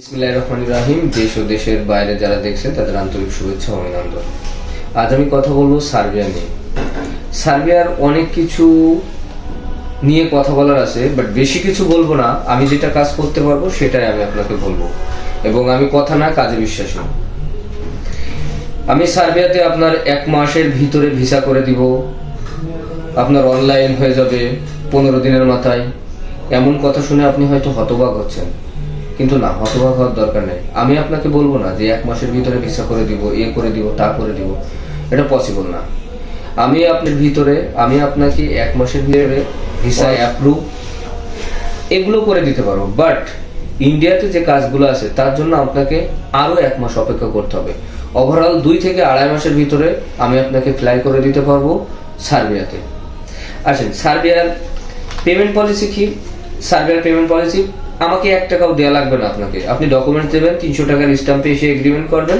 ইসমিল্লাহ রহমান রাহিম। দেশ ও দেশের বাইরে যারা দেখছেন, তাদের আন্তরিক শুভেচ্ছা অভিনন্দন। আজ আমি কথা বলব সার্বিয়া নিয়ে। সার্বিয়ার অনেক কিছু নিয়ে কথা বলার আছে বাট বেশি কিছু বলব না। আমি যেটা কাজ করতে পারব, সেটাই আমি আপনাকে বলব। এবং আমি কথা না, কাজে বিশ্বাসী আমি সার্বিয়াতে আপনার এক মাসের ভিতরে ভিসা করে দিব। আপনার অনলাইন হয়ে যাবে পনেরো দিনের মাথায়। এমন কথা শুনে আপনি হয়তো হতবাক হচ্ছেন। কিন্তু না হতবাক হওয়ার দরকার নেই। আমি আপনাকে বলব না যে এক মাসের ভিতরে ভিসা করে দিব এ করে দিব তা করে দিব। এটা পসিবল না। আমি আপনার ভিতরে আমি আপনাকে এক মাসের ভিতরে ভিসা অ্যাপ্রুভ এগুলো করে দিতে পারব। বাট ইন্ডিয়াতে যে কাজগুলো আছে তার জন্য আপনাকে আরও এক মাস অপেক্ষা করতে হবে। ওভারঅল দুই থেকে আড়াই মাসের ভিতরে আমি আপনাকে ফ্লাই করে দিতে পারব সার্বিয়াতে। আসেন সার্বিয়ার পেমেন্ট পলিসি কি? সার্বিয়ার পেমেন্ট পলিসি আমাকে এক টাকাও দেওয়া লাগবে না আপনাকে। আপনি ডকুমেন্ট দেবেন, তিনশো টাকার স্ট্যাম্পে এসে এগ্রিমেন্ট করবেন।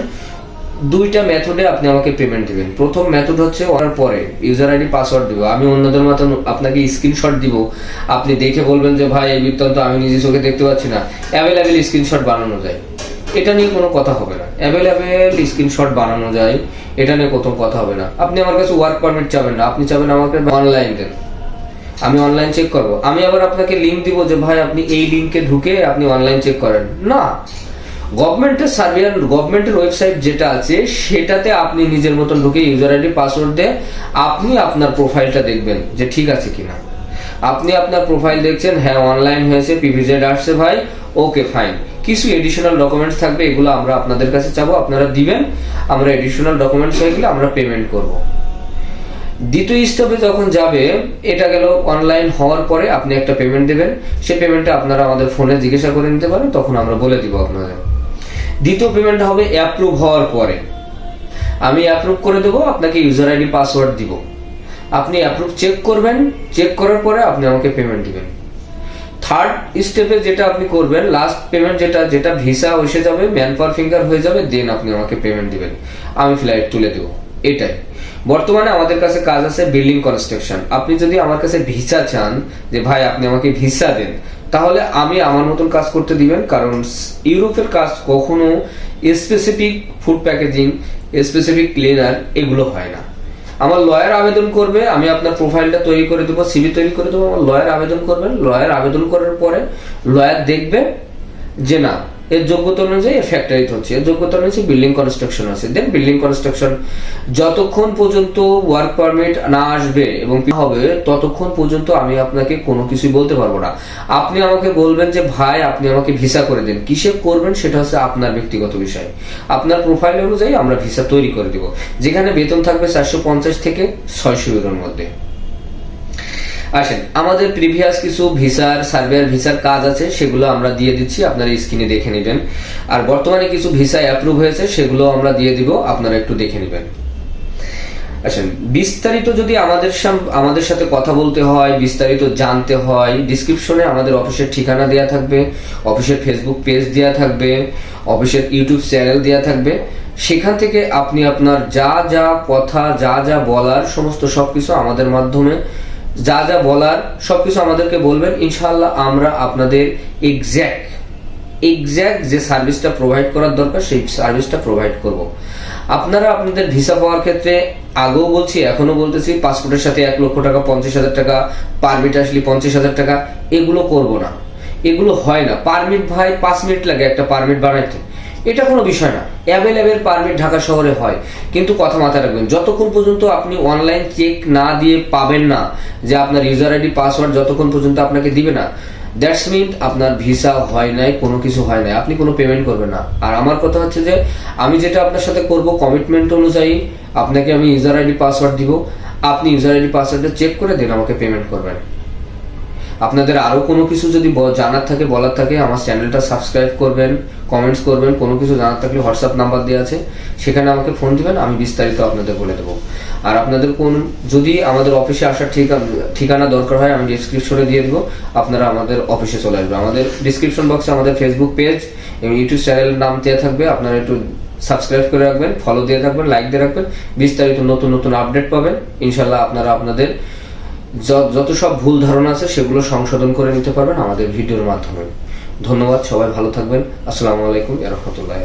দুইটা মেথডে আপনি আমাকে পেমেন্ট দেবেন। প্রথম মেথড হচ্ছে অর্ডার পরে ইউজার আইডি পাসওয়ার্ড দিব। আমি অন্যদের মতন আপনাকে স্ক্রিনশট দিব। আপনি দেখে বলবেন যে, ভাই, এই বৃত্তান্ত আমি নিজে চোখে দেখতে পাচ্ছি না। অ্যাভেলেবেল স্ক্রিনশট বানানো যায়। এটা নিয়ে কোনো কথা হবে না। অ্যাভেলেবেল স্ক্রিনশট বানানো যায়। এটা নিয়ে প্রথম কথা হবে না। আপনি আমার কাছে ওয়ার্ক পারমিট চাবেন না। আপনি চাবেন আমাকে অনলাইন দেন। আমি অনলাইন চেক করব। আমি আবার আপনাকে লিংক দিব যে, ভাই, আপনি এই লিংকে ঢুকে আপনি অনলাইন চেক করেন। না। গভর্নমেন্টের সার্ভিয়ার গভর্নমেন্টের ওয়েবসাইট যেটা আছে, সেটাতে আপনি নিজের মতন ঢুকে ইউজার আইডি পাসওয়ার্ড দিয়ে আপনি আপনার প্রোফাইলটা দেখবেন যে ঠিক আছে কিনা। আপনি আপনার প্রোফাইল দেখছেন হ্যাঁ অনলাইন হয়েছে পিভিজেড আসছে, ভাই ওকে ফাইন কিছু এডিশনাল ডকুমেন্টস থাকবে, এগুলো আমরা আপনাদের কাছে চাবো, আপনারা দিবেন, আমরা এডিশনাল ডকুমেন্টস হয়ে গেলে আমরা পেমেন্ট করব। দ্বিতীয় স্টেপে যখন যাবে, এটা গেল অনলাইন হওয়ার পরে আপনি একটা পেমেন্ট দেবেন। সেই পেমেন্টটা আপনারা আমাদের ফোনে জিজ্ঞাসা করে নিতে পারেন, তখন আমরা বলে দিব আপনাদের। দ্বিতীয় পেমেন্টটা হবে অ্যাপ্রুভ হওয়ার পরে। আমি অ্যাপ্রুভ করে দেবো, আপনাকে ইউজার আইডি পাসওয়ার্ড দিব। আপনি অ্যাপ্রুভ চেক করবেন চেক করার পরে আপনি আমাকে পেমেন্ট দিবেন। থার্ড স্টেপে যেটা আপনি করবেন লাস্ট পেমেন্ট যেটা যেটা ভিসা এসে যাবে ম্যান ফিঙ্গার হয়ে যাবে দেন আপনি আমাকে পেমেন্ট দিবেন। আমি ফ্লাইট তুলে দেবো। এটাই। বর্তমানে আমাদের কাছে কাজ আছে বিল্ডিং কনস্ট্রাকশন আপনি যদি আমার কাছে ভিসা চান, যে ভাই আপনি আমাকে ভিসা দেন, তাহলে আমি আমার মতন কাজ করতে দিবেন, কারণ ইউরোপের কাজ কখনো specific food packaging specific cleaner এগুলো হয় না। আমার লয়ার আবেদন করবে, আমি আপনার প্রোফাইলটা তৈরি করে দেবো সিভি তৈরি করে দেবো, আমার লয়ার আবেদন করবেন। লয়ার আবেদন করার পরে লয়ার দেখবে যে না এর যোগ্যতা অনুযায়ী এর ফ্যাক্টরিতে হচ্ছে এর যোগ্যতা অনুযায়ী বিল্ডিং কনস্ট্রাকশন আছে। দেন বিল্ডিং কনস্ট্রাকশন যতক্ষণ পর্যন্ত ওয়ার্ক পারমিট না আসবে এবং হবে, ততক্ষণ পর্যন্ত আমি আপনাকে কোনো কিছুই বলতে পারব না। আপনি আমাকে বলবেন যে, ভাই, আপনি আমাকে ভিসা করে দেন। কিসে করবেন সেটা হচ্ছে আপনার ব্যক্তিগত বিষয়। আপনার প্রোফাইল অনুযায়ী আমরা ভিসা তৈরি করে দিব। যেখানে বেতন থাকবে চারশো পঞ্চাশ থেকে ছয়শো ইউরোর মধ্যে। আসেন, আমাদের প্রিভিয়াস কিছু ভিসার সার্ভেয়ার ভিসার কাজ আছে, সেগুলো আমরা দিয়ে দিচ্ছি, আপনারা স্ক্রিনে দেখে নেবেন। আর বর্তমানে কিছু ভিসা অ্যাপ্রুভ হয়েছে, সেগুলো আমরা দিয়ে দিব, আপনারা একটু দেখে নেবেন। আসেন, বিস্তারিত যদি আমাদের আমাদের সাথে কথা বলতে হয়, বিস্তারিত জানতে হয় ডিসক্রিপশনে আমাদের অফিসের ঠিকানা দেওয়া থাকবে, অফিসের ফেসবুক পেজ দেওয়া থাকবে, অফিসের ইউটিউব চ্যানেল দেওয়া থাকবে, সেখান থেকে আপনি আপনার যা যা কথা, যা যা বলার, সমস্ত সবকিছু আমাদের মাধ্যমে যা যা বলার সবকিছু আমাদেরকে বলবেন। ইনশাল্লাহ আমরা আপনাদের এক্স্যাক্ট এক্স্যাক্ট যে সার্ভিসটা প্রোভাইড করার দরকার, সেই সার্ভিসটা প্রোভাইড করব। আপনারা আপনাদের ভিসা পাওয়ার ক্ষেত্রে আগেও বলছি, এখনও বলতেছি পাসপোর্টের সাথে এক লক্ষ টাকা, পঞ্চাশ হাজার টাকা পারমিট আসলে পঞ্চাশ হাজার টাকা, এগুলো করব না। এগুলো হয় না। পারমিট ভাই, পাঁচ মিনিট লাগে একটা পারমিট বানাইতে। এটা কোনো বিষয় না। অ্যাভেলেবেল পারমিট ঢাকা শহরে হয়। কিন্তু কথা মাথায় রাখবেন, যতক্ষণ পর্যন্ত আপনি অনলাইন চেক না দিয়ে পাবেন না যে আপনার ইউজার আইডি পাসওয়ার্ড যতক্ষণ পর্যন্ত আপনাকে দিবে না দ্যাটস মিন আপনার ভিসা হয় নাই, কোনো কিছু হয় নাই। আপনি কোনো পেমেন্ট করবেন না। আর আমার কথা হচ্ছে যে, আমি যেটা আপনার সাথে করব কমিটমেন্ট অনুযায়ী, আপনাকে আমি ইউজার আইডি পাসওয়ার্ড দিব। আপনি ইউজার আইডি পাসওয়ার্ডটা চেক করে দিন, আমাকে পেমেন্ট করবেন। আপনাদের আরও কোনো কিছু যদি জানার থাকে, বলার থাকে, আমার চ্যানেলটা সাবস্ক্রাইব করবেন কমেন্টস করবেন, কোনো কিছু জানার থাকলে হোয়াটসঅ্যাপ নাম্বার দেওয়া আছে, সেখানে আমাকে ফোন দিবেন, আমি বিস্তারিত আপনাদের বলে দেবো। আর আপনাদের কোন, যদি আমাদের অফিসে আসার ঠিকানা দরকার হয়, আমি ডিসক্রিপশনে দিয়ে দেবো, আপনারা আমাদের অফিসে চলে আসবেন। আমাদের ডিসক্রিপশন বক্সে আমাদের ফেসবুক পেজ এবং ইউটিউব চ্যানেলের নাম দেওয়া থাকবে, আপনারা একটু সাবস্ক্রাইব করে রাখবেন ফলো দিয়ে রাখবেন লাইক দিয়ে রাখবেন, বিস্তারিত নতুন নতুন আপডেট পাবেন। ইনশাল্লাহ আপনারা আপনাদের যত সব ভুল ধারণা আছে, সেগুলো সংশোধন করে নিতে পারবেন আমাদের ভিডিওর মাধ্যমে। ধন্যবাদ, সবাই ভালো থাকবেন। আসসালামু আলাইকুম রহমতুল্লাহ